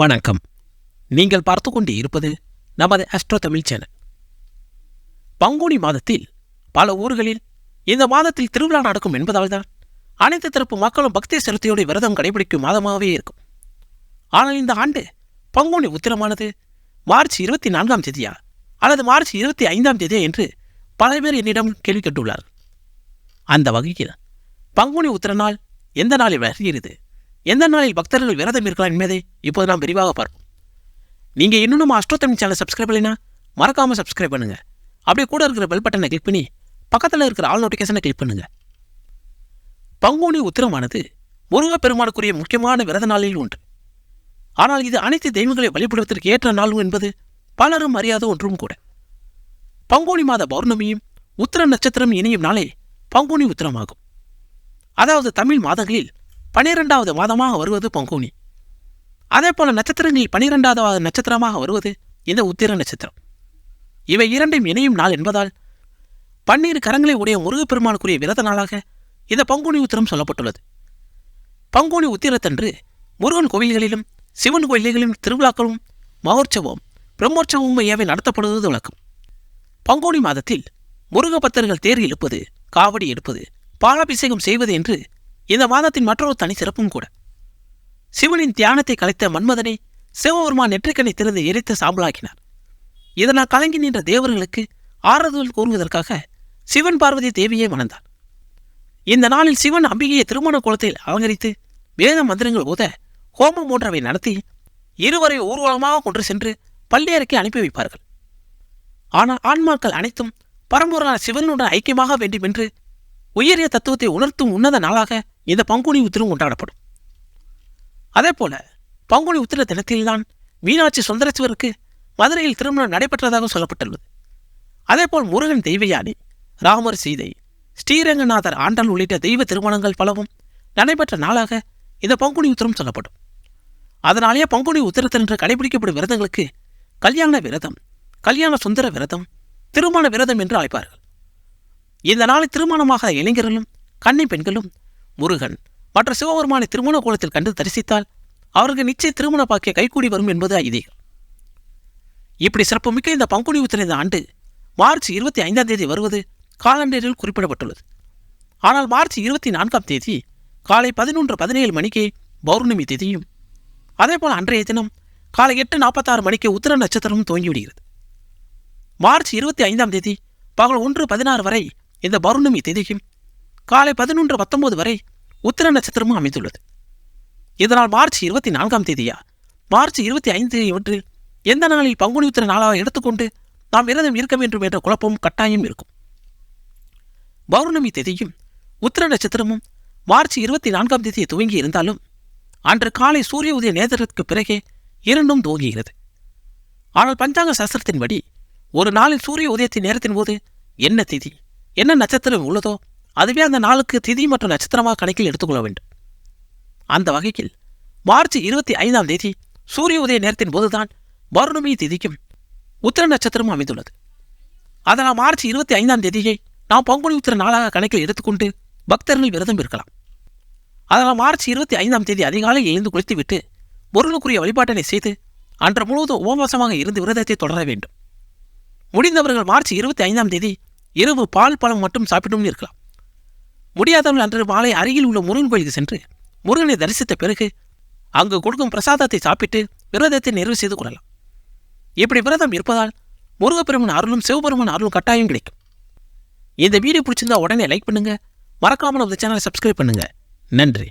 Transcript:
வணக்கம். நீங்கள் பார்த்து கொண்டு இருப்பது நமது அஸ்ட்ரோ தமிழ் சேனல் பங்குனி மாதத்தில் பல ஊர்களில் இந்த மாதத்தில் திருவிழா நடக்கும் என்பதால்தான் அனைத்து தரப்பு மக்களும் பக்தி சிரத்தையோடு விரதம் கடைபிடிக்கும் மாதமாகவே இருக்கும். ஆனால் இந்த ஆண்டு பங்குனி உத்திரமானது மார்ச் இருபத்தி நான்காம் தேதியா அல்லது மார்ச் இருபத்தி ஐந்தாம் தேதியா என்று பல பேர் என்னிடம் கேள்வி கேட்டுள்ளார் அந்த வகையில் பங்குனி உத்திர நாள் எந்த நாளில் வருகிறது? எந்த நாளில் பக்தர்கள் விரதம் இருக்கலாம் என்பதை இப்போது நாம் விரிவாக பார்ப்போம். நீங்கள் இன்னும் நம்ம அஷ்டோத்தமி சேனல் சப்ஸ்கிரைப் பண்ணலைன்னா மறக்காமல் சப்ஸ்கிரைப் பண்ணுங்க. அப்படியே கூட இருக்கிற பெல் பட்டனை கிளிக் பண்ணி பக்கத்தில் இருக்கிற ஆல் நோட்டிஃபிகேஷனை கிளிக் பண்ணுங்க. பங்குனி உத்திரமானது முருகப்பெருமானுக்குரிய முக்கியமான விரத நாளில் ஒன்று. ஆனால் இது அனைத்து தெய்வங்களை வழிபடுவதற்கு ஏற்ற நாள் என்பது பலரும் அறியாத ஒன்றும் கூட. பங்குனி மாத பௌர்ணமியும் உத்திர நட்சத்திரம் இணையும் நாளே பங்குனி உத்திரமாகும். அதாவது தமிழ் மாதங்களில் பனிரெண்டாவது மாதமாக வருவது பங்குனி. அதே போல நட்சத்திரங்களில் பனிரெண்டாவது நட்சத்திரமாக வருவது இந்த உத்திர நட்சத்திரம். இவை இரண்டும் இணையும் நாள் என்பதால் பன்னீர் கரங்களை உடைய முருகப்பெருமானுக்குரிய விரத நாளாக இந்த பங்குனி உத்திரம் சொல்லப்பட்டுள்ளது. பங்குனி உத்திரத்தன்று முருகன் கோவில்களிலும் சிவன் கோயில்களிலும் திருவிழாக்களும் மகோற்சவம் பிரம்மோற்சவம் ஆகியவை நடத்தப்படுவது வழக்கம். பங்குனி மாதத்தில் முருக பக்தர்கள் தேர் இழுப்பது காவடி எடுப்பது பாலாபிஷேகம் செய்வது என்று இந்த மாதத்தின் மற்றொரு தனி சிறப்பும் கூட. சிவனின் தியானத்தை கலைத்த மன்மதனை சிவபெருமான் நெற்றிக்கனை திறந்து எரித்து சாம்பலாக்கினார். இதனால் கலங்கி நின்ற தேவர்களுக்கு ஆறுதல் கூறுவதற்காக சிவன் பார்வதி தேவியை மணந்தார் இந்த நாளில் சிவன் அம்பிகையை திருமண குளத்தில் அலங்கரித்து வேத மந்திரங்கள் ஓத ஹோமம் போன்றவை நடத்தி இருவரை ஊர்வலமாக கொண்டு சென்று பள்ளியறைக்கு அனுப்பி வைப்பார்கள். ஆனால் ஆன்மாக்கள் அனைத்தும் பரம்பொருளான சிவனுடன் ஐக்கியமாக வேண்டும் என்று உயரிய தத்துவத்தை உணர்த்தும் உன்னத நாளாக இந்த பங்குனி உத்திரம் கொண்டாடப்படும். அதே போல பங்குனி உத்திர தினத்தில்தான் மீனாட்சி சுந்தரேஸ்வருக்கு மதுரையில் திருமணம் நடைபெற்றதாக சொல்லப்பட்டுள்ளது. அதேபோல் முருகன் தெய்வயானி ராமர் சீதை ஸ்ரீரங்கநாதர் ஆண்டாள் உள்ளிட்ட தெய்வ திருமணங்கள் பலவும் நடைபெற்ற நாளாக இந்த பங்குனி உத்திரம் சொல்லப்படும். அதனாலேயே பங்குனி உத்திரத்தன்று கடைபிடிக்கப்படும் விரதங்களுக்கு கல்யாண விரதம் கல்யாண சுந்தர விரதம் திருமண விரதம் என்று அழைப்பார்கள். இந்த நாளில் திருமணமாக இளைஞர்களும் கன்னி பெண்களும் முருகன். மற்ற சிவபெருமானை திருமண கோலத்தில் கண்டு தரிசித்தால் அவருக்கு நிச்சய திருமண பாக்கிய கைகூடி வரும் என்பது ஐதீகம். இப்படி சிறப்புமிக்க இந்த பங்குனி உத்திர ஆண்டு மார்ச் இருபத்தி ஐந்தாம் தேதி வருவது காலண்டரில் குறிப்பிடப்பட்டுள்ளது. ஆனால் மார்ச் இருபத்தி நான்காம் தேதி காலை பதினொன்று பதினேழு மணிக்கு பௌர்ணமி திதியும் அதேபோல் அன்றைய தினம் காலை எட்டு நாற்பத்தாறு மணிக்கு உத்திர நட்சத்திரமும் துவங்கிவிடுகிறது. மார்ச் இருபத்தி ஐந்தாம் தேதி பகல் ஒன்று பதினாறு வரை இந்த பௌர்ணமி திதியும் காலை பதினொன்று பத்தொன்பது வரை உத்திர நட்சத்திரமும் அமைந்துள்ளது. இதனால் மார்ச் இருபத்தி நான்காம் தேதியா? மார்ச் இருபத்தி ஐந்து இவற்றில் எந்த நாளில் பங்குனி உத்திர நாளாக எடுத்துக்கொண்டு நாம் விரதம் இருக்க வேண்டும் என்ற குழப்பமும் கட்டாயம் இருக்கும். பௌர்ணமி தேதியும் உத்திர நட்சத்திரமும் மார்ச் இருபத்தி நான்காம் தேதியை துவங்கி இருந்தாலும் அன்று காலை சூரிய உதய நேரத்திற்கு பிறகே இரண்டும் துவங்குகிறது. ஆனால் பஞ்சாங்க சாஸ்திரத்தின்படி ஒரு நாளில் சூரிய உதயத்தின் நேரத்தின் போது என்ன திதி என்ன நட்சத்திரம் உள்ளதோ அதுவே அந்த நாளுக்கு திதி மற்றும் நட்சத்திரமாக கணக்கில் எடுத்துக்கொள்ள வேண்டும். அந்த வகையில் மார்ச் இருபத்தி ஐந்தாம் தேதி சூரிய உதய நேரத்தின் போதுதான் பௌர்ணமி திதிக்கும் உத்திர நட்சத்திரமும் அமைந்துள்ளது. அதனால் மார்ச் இருபத்தி ஐந்தாம் தேதியை நாம் பங்குனி உத்திர நாளாக கணக்கில் எடுத்துக்கொண்டு பக்தர்கள் விரதம் இருக்கலாம். அதனால் மார்ச் இருபத்தி ஐந்தாம் தேதி அதிகாலை எழுந்து குளித்துவிட்டு முருகனுக்குரிய வழிபாட்டினை செய்து அன்று முழுவதும் உபவாசமாக இருந்து விரதத்தை தொடர வேண்டும். முடிந்தவர்கள் மார்ச் இருபத்தி ஐந்தாம் தேதி இரவு பால் பழம் மட்டும் சாப்பிட்டும் இருக்கலாம். முடியாதவர்கள் அன்று மாலை அருகில் உள்ள முருகன் கோயிலுக்கு சென்று முருகனை தரிசித்த பிறகு அங்கு கொடுக்கும் பிரசாதத்தை சாப்பிட்டு விரதத்தை நிறைவு செய்து கொள்ளலாம். இப்படி விரதம் இருப்பதால் முருகப்பெருமன் அருளும் சிவபெருமன் அருளும் கட்டாயம் கிடைக்கும். இந்த வீடியோ பிடிச்சிருந்தா உடனே லைக் பண்ணுங்க. மறக்காமல் நம்ம சேனலை சப்ஸ்கிரைப் பண்ணுங்க. நன்றி.